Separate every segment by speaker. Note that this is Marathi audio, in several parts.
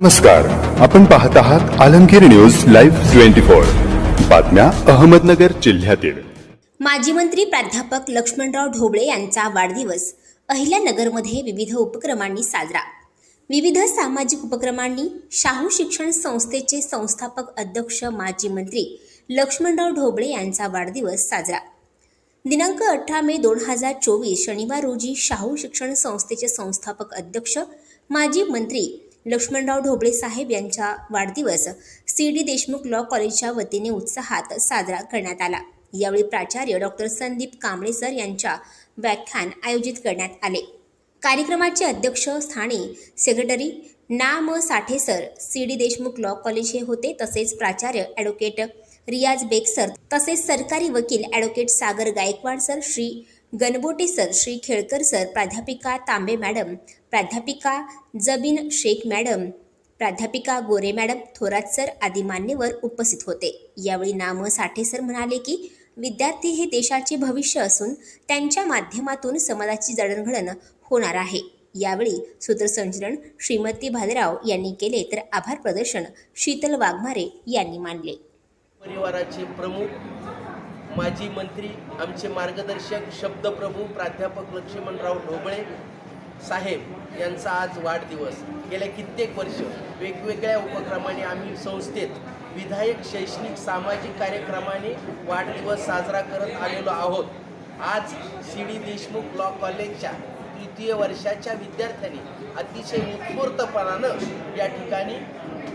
Speaker 1: नमस्कार. आपण पाहत आहात Alamgir news live twenty four. बातम्या अहमदनगर जिल्ह्यातील.
Speaker 2: माजी मंत्री प्राध्यापक लक्ष्मणराव ढोबळे यांचा वाढदिवस अहिल्यानगरमध्ये विविध उपक्रमांनी साजरा. विविध सामाजिक उपक्रमांनी शाहू शिक्षण संस्थेचे संस्थापक अध्यक्ष माजी मंत्री लक्ष्मणराव ढोबळे यांचा वाढदिवस साजरा. दिनांक अठरा मे दोन हजार चोवीस शनिवार रोजी शाहू शिक्षण संस्थेचे संस्थापक अध्यक्ष माजी मंत्री लक्ष्मणराव ढोबळे साहेब यांचा वाढदिवस सी. डी. देशमुख लॉ कॉलेजच्या वतीने उत्साहात साजरा करण्यात आला. यावेळी प्राचार्य डॉक्टर संदीप कांबळे सर यांच्या व्याख्यान आयोजित करण्यात आले. कार्यक्रमाचे अध्यक्ष स्थानी सेक्रेटरी ना म Sathe sir C. D. Deshmukh law college हे होते. तसेच प्राचार्य ॲडव्होकेट रियाज बेग सर तसेच सरकारी वकील advocate Sagar Gaikwad sir Shri Ganbote sir Shri Khelkar sir प्राध्यापिका तांबे मॅडम प्राध्यापिका जबीन शेख मॅडम प्राध्यापिका गोरे मॅडम थोरात सर आदी मान्यवर उपस्थित होते. यावेळी नाम साठे सर म्हणाले की विद्यार्थी हे देशाचे भविष्य असून त्यांच्या माध्यमातून समाजाची जडणघडण होणार आहे. यावेळी सूत्रसंचलन श्रीमती भालेराव यांनी केले तर आभार प्रदर्शन शीतल वाघमारे यांनी मानले.
Speaker 3: परिवाराचे प्रमुख माजी मंत्री आमचे मार्गदर्शक शब्दप्रभू प्राध्यापक लक्ष्मणराव ढोबळे साहेब यांचा आज वाढदिवस. गेल्या कित्येक वर्ष वेगवेगळ्या उपक्रमाने आम्ही संस्थेत विधायक शैक्षणिक सामाजिक कार्यक्रमाने वाढदिवस साजरा करत आलेलो आहोत. आज सी डी देशमुख लॉ कॉलेजच्या तृतीय वर्षाच्या विद्यार्थ्यांनी अतिशय उत्स्फूर्तपणानं या ठिकाणी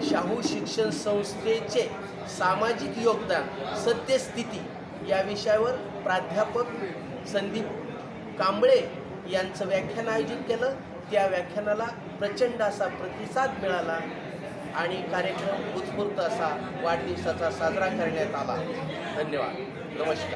Speaker 3: शाहू शिक्षण संस्थेचे सामाजिक योगदान सत्यस्थिती या विषयावर प्राध्यापक संदीप कांबळे यांचं व्याख्यान आयोजित केलं. त्या व्याख्यानाला प्रचंड असा प्रतिसाद मिळाला आणि कार्यक्रम उत्स्फूर्त असा वाढदिवसाचा साजरा करण्यात आला. धन्यवाद. नमस्कार.